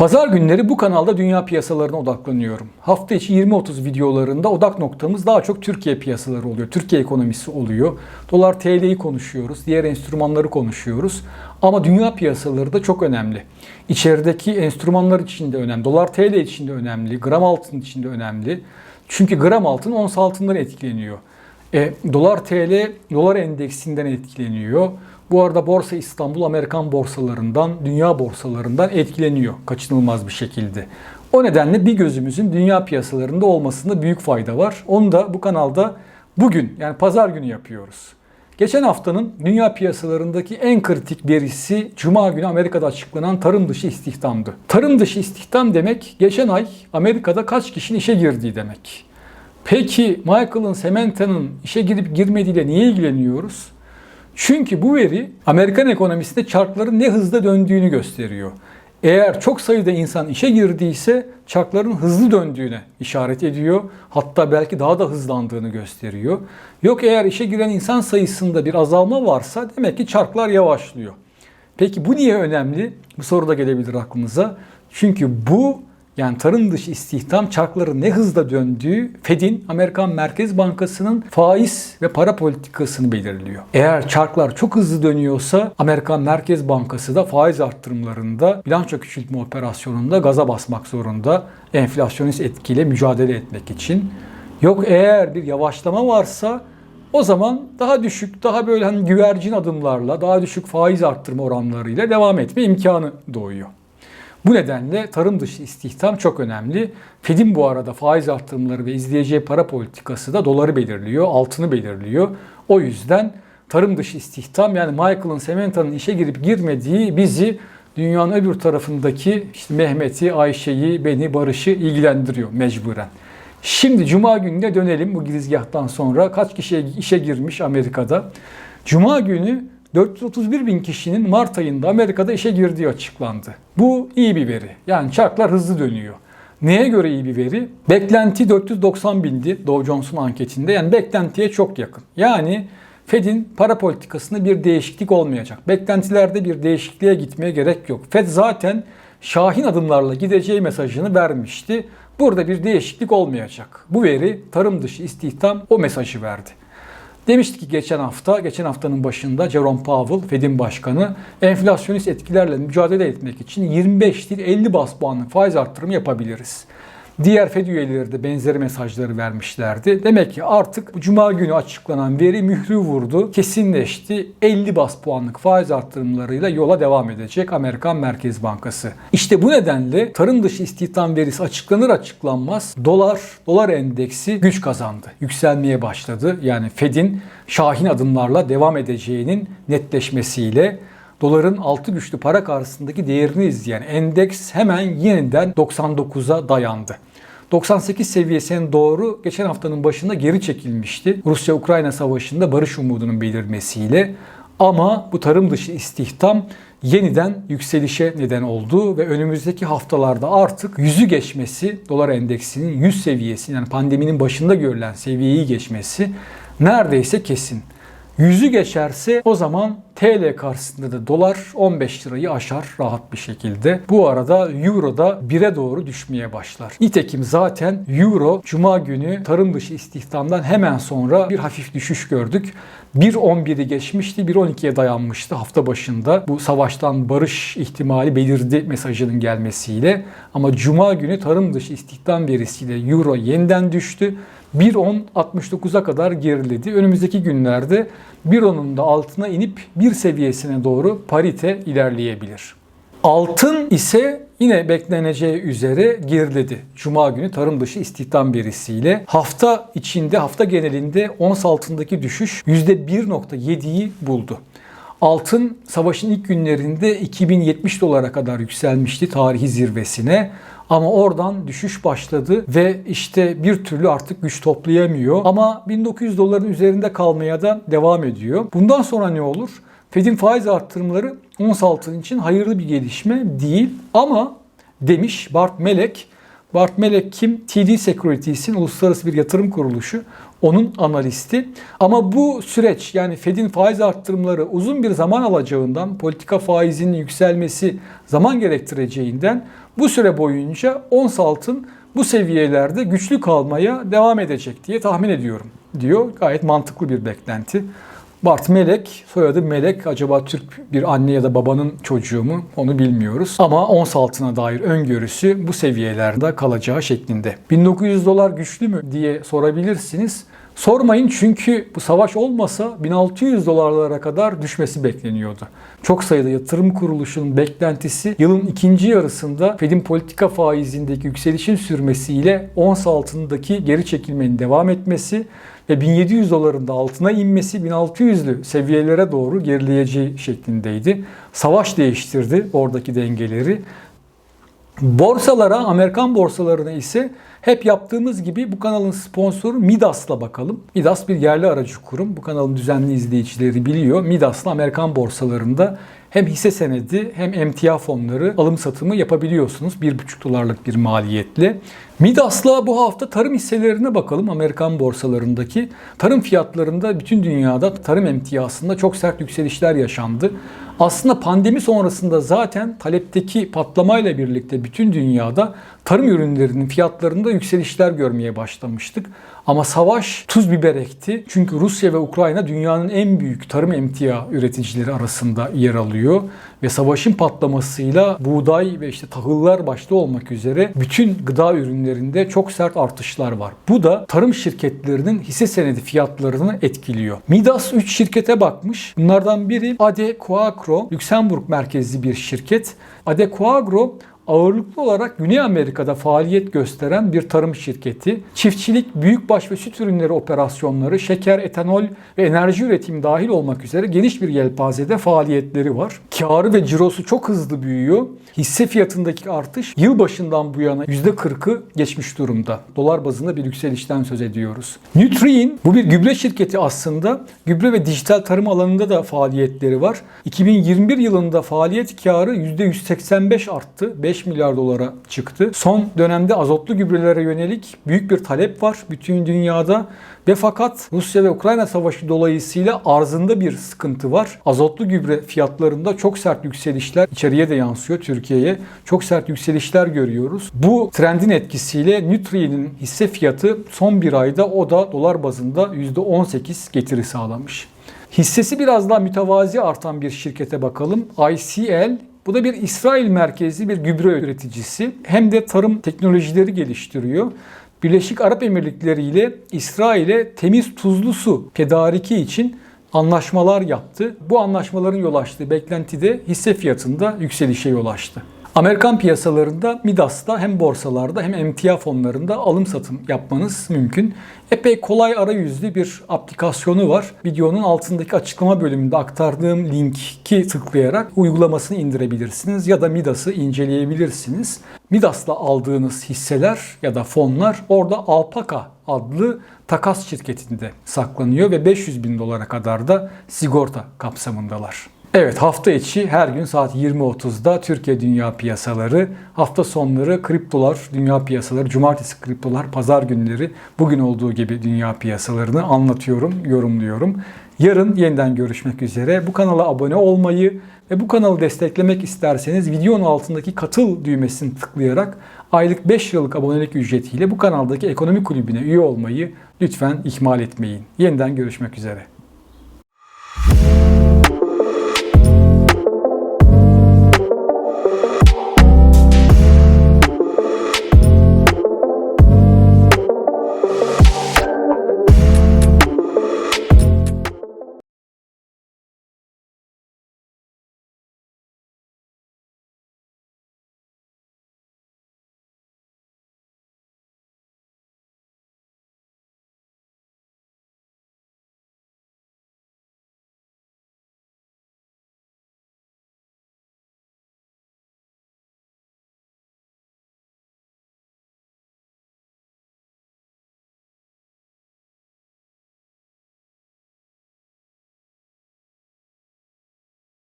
Pazar günleri bu kanalda dünya piyasalarına odaklanıyorum. Hafta içi 20-30 videolarında odak noktamız daha çok Türkiye piyasaları oluyor. Türkiye ekonomisi oluyor. Dolar TL'yi konuşuyoruz. Diğer enstrümanları konuşuyoruz. Ama dünya piyasaları da çok önemli. İçerideki enstrümanlar için de önemli. Dolar TL için de önemli. Gram altın için de önemli. Çünkü gram altın ons altından etkileniyor. E, dolar TL dolar endeksinden etkileniyor. Bu arada Borsa İstanbul Amerikan borsalarından, dünya borsalarından etkileniyor kaçınılmaz bir şekilde. O nedenle bir gözümüzün dünya piyasalarında olmasında büyük fayda var. Onu da bu kanalda bugün yani pazar günü yapıyoruz. Geçen haftanın dünya piyasalarındaki en kritik verisi Cuma günü Amerika'da açıklanan tarım dışı istihdamdı. Tarım dışı istihdam demek geçen ay Amerika'da kaç kişinin işe girdiği demek. Peki Michael'ın Sementa'nın işe girip girmediğiyle niye ilgileniyoruz? Çünkü bu veri Amerikan ekonomisinde çarkların ne hızda döndüğünü gösteriyor. Eğer çok sayıda insan işe girdiyse çarkların hızlı döndüğüne işaret ediyor. Hatta belki daha da hızlandığını gösteriyor. Yok eğer işe giren insan sayısında bir azalma varsa demek ki çarklar yavaşlıyor. Peki bu niye önemli? Bu soru da gelebilir aklınıza. Çünkü bu yani tarım dışı istihdam çarkların ne hızla döndüğü Fed'in Amerikan Merkez Bankası'nın faiz ve para politikasını belirliyor. Eğer çarklar çok hızlı dönüyorsa Amerikan Merkez Bankası da faiz arttırımlarında bilanço küçültme operasyonunda gaza basmak zorunda enflasyonist etkiyle mücadele etmek için. Yok eğer bir yavaşlama varsa o zaman daha düşük, daha böyle hani güvercin adımlarla, daha düşük faiz arttırma oranlarıyla devam etme imkanı doğuyor. Bu nedenle tarım dışı istihdam çok önemli. Fed'in bu arada faiz arttırımları ve izleyeceği para politikası da doları belirliyor, altını belirliyor. O yüzden tarım dışı istihdam yani Michael'ın Sementa'nın işe girip girmediği bizi dünyanın öbür tarafındaki işte Mehmet'i, Ayşe'yi, beni, Barış'ı ilgilendiriyor mecburen. Şimdi Cuma gününe dönelim bu girizgahtan sonra. Kaç kişi işe girmiş Amerika'da? Cuma günü 431 bin kişinin Mart ayında Amerika'da işe girdiği açıklandı. Bu iyi bir veri. Yani çarklar hızlı dönüyor. Neye göre iyi bir veri? Beklenti 490 bindi Dow Jones'un anketinde. Yani beklentiye çok yakın. Yani Fed'in para politikasında bir değişiklik olmayacak. Beklentilerde bir değişikliğe gitmeye gerek yok. Fed zaten şahin adımlarla gideceği mesajını vermişti. Burada bir değişiklik olmayacak. Bu veri tarım dışı istihdam o mesajı verdi. Demiştik ki geçen hafta, geçen haftanın başında Jerome Powell, Fed'in başkanı, enflasyonist etkilerle mücadele etmek için 25 değil 50 bas puanlık faiz arttırımı yapabiliriz. Diğer Fed üyeleri de benzeri mesajları vermişlerdi. Demek ki artık Cuma günü açıklanan veri mührü vurdu, kesinleşti. 50 bas puanlık faiz arttırımlarıyla yola devam edecek Amerikan Merkez Bankası. İşte bu nedenle tarım dışı istihdam verisi açıklanır açıklanmaz dolar, dolar endeksi güç kazandı. Yükselmeye başladı. Yani Fed'in şahin adımlarla devam edeceğinin netleşmesiyle doların altı güçlü para karşısındaki değerini izleyen endeks hemen yeniden 99'a dayandı. 98 seviyesine doğru geçen haftanın başında geri çekilmişti. Rusya-Ukrayna savaşında barış umudunun belirmesiyle. Ama bu tarım dışı istihdam yeniden yükselişe neden oldu ve önümüzdeki haftalarda artık yüzü geçmesi, dolar endeksinin 100 seviyesi yani pandeminin başında görülen seviyeyi geçmesi neredeyse kesin. Yüzü geçerse o zaman TL karşısında da dolar 15 lirayı aşar rahat bir şekilde. Bu arada euro da 1'e doğru düşmeye başlar. Nitekim zaten euro cuma günü tarım dışı istihdamdan hemen sonra bir hafif düşüş gördük. 1.11'i geçmişti, 1.12'ye dayanmıştı hafta başında. Bu savaştan barış ihtimali belirdi mesajının gelmesiyle. Ama cuma günü tarım dışı istihdam verisiyle euro yeniden düştü. 1.10.69'a kadar geriledi. Önümüzdeki günlerde 1.10'un da altına inip bir seviyesine doğru parite ilerleyebilir. Altın ise yine bekleneceği üzere geriledi. Cuma günü tarım dışı istihdam verisiyle hafta içinde hafta genelinde ons altındaki düşüş %1.7'yi buldu. Altın savaşın ilk günlerinde 2070 dolara kadar yükselmişti tarihi zirvesine. Ama oradan düşüş başladı ve işte bir türlü artık güç toplayamıyor. Ama 1900 doların üzerinde kalmaya da devam ediyor. Bundan sonra ne olur? Fed'in faiz arttırımları ons altın için hayırlı bir gelişme değil. Ama demiş Bart Melek, Bart Melek kim? TD Securities'in uluslararası bir yatırım kuruluşu. onun analisti. Ama bu süreç yani Fed'in faiz arttırımları uzun bir zaman alacağından, politika faizinin yükselmesi zaman gerektireceğinden bu süre boyunca ons altın bu seviyelerde güçlü kalmaya devam edecek diye tahmin ediyorum diyor. Gayet mantıklı bir beklenti. Bart Melek, soyadı Melek. Acaba Türk bir anne ya da babanın çocuğu mu onu bilmiyoruz. Ama ons altına dair öngörüsü bu seviyelerde kalacağı şeklinde. 1900 dolar güçlü mü diye sorabilirsiniz. Sormayın çünkü bu savaş olmasa 1600 dolarlara kadar düşmesi bekleniyordu. Çok sayıda yatırım kuruluşunun beklentisi yılın ikinci yarısında Fed'in politika faizindeki yükselişin sürmesiyle ons altındaki geri çekilmenin devam etmesi ve 1700 doların da altına inmesi 1600'lü seviyelere doğru gerileyeceği şeklindeydi. Savaş değiştirdi oradaki dengeleri. Borsalara, Amerikan borsalarına ise hep yaptığımız gibi bu kanalın sponsoru Midas'la bakalım. Midas bir yerli aracı kurum. Bu kanalın düzenli izleyicileri biliyor. Midas'la Amerikan borsalarında hem hisse senedi hem emtia fonları alım satımı yapabiliyorsunuz. 1,5 dolarlık bir maliyetle. Midas'la bu hafta tarım hisselerine bakalım Amerikan borsalarındaki. Tarım fiyatlarında bütün dünyada tarım emtiasında çok sert yükselişler yaşandı. Aslında pandemi sonrasında zaten talepteki patlamayla birlikte bütün dünyada tarım ürünlerinin fiyatlarında yükselişler görmeye başlamıştık. Ama savaş tuz biber ekti. Çünkü Rusya ve Ukrayna dünyanın en büyük tarım emtia üreticileri arasında yer alıyor. Ve savaşın patlamasıyla buğday ve işte tahıllar başta olmak üzere bütün gıda ürünlerinde çok sert artışlar var. Bu da tarım şirketlerinin hisse senedi fiyatlarını etkiliyor. Midas 3 şirkete bakmış. Bunlardan biri Adecoagro, Lüksemburg merkezli bir şirket. Adecoagro ağırlıklı olarak Güney Amerika'da faaliyet gösteren bir tarım şirketi. Çiftçilik, büyükbaş ve süt ürünleri operasyonları, şeker, etanol ve enerji üretimi dahil olmak üzere geniş bir yelpazede faaliyetleri var. Karı ve cirosu çok hızlı büyüyor. Hisse fiyatındaki artış yıl başından bu yana %40'ı geçmiş durumda. Dolar bazında bir yükselişten söz ediyoruz. Nutrien bu bir gübre şirketi aslında. Gübre ve dijital tarım alanında da faaliyetleri var. 2021 yılında faaliyet karı %185 arttı. 5 milyar dolara çıktı. Son dönemde azotlu gübrelere yönelik büyük bir talep var bütün dünyada ve fakat Rusya ve Ukrayna savaşı dolayısıyla arzında bir sıkıntı var. Azotlu gübre fiyatlarında çok sert yükselişler içeriye de yansıyor Türkiye'ye. Çok sert yükselişler görüyoruz. Bu trendin etkisiyle Nutrien'in hisse fiyatı son bir ayda o da dolar bazında %18 getiri sağlamış. Hissesi biraz daha mütevazi artan bir şirkete bakalım. ICL bu da bir İsrail merkezli bir gübre üreticisi. Hem de tarım teknolojileri geliştiriyor. Birleşik Arap Emirlikleri ile İsrail'e temiz tuzlu su tedariki için anlaşmalar yaptı. Bu anlaşmaların yol açtığı beklenti de hisse fiyatında yükselişe yol açtı. Amerikan piyasalarında Midas'ta hem borsalarda hem emtia fonlarında alım satım yapmanız mümkün. Epey kolay arayüzlü bir aplikasyonu var. Videonun altındaki açıklama bölümünde aktardığım linki tıklayarak uygulamasını indirebilirsiniz ya da Midas'ı inceleyebilirsiniz. Midas'la aldığınız hisseler ya da fonlar orada Alpaka adlı takas şirketinde saklanıyor ve 500 bin dolara kadar da sigorta kapsamındalar. Evet hafta içi her gün saat 20.30'da Türkiye Dünya Piyasaları, hafta sonları kriptolar, dünya piyasaları, cumartesi kriptolar, pazar günleri bugün olduğu gibi dünya piyasalarını anlatıyorum, yorumluyorum. Yarın yeniden görüşmek üzere. Bu kanala abone olmayı ve bu kanalı desteklemek isterseniz videonun altındaki katıl düğmesini tıklayarak aylık 5 yıllık abonelik ücretiyle bu kanaldaki ekonomi kulübüne üye olmayı lütfen ihmal etmeyin. Yeniden görüşmek üzere.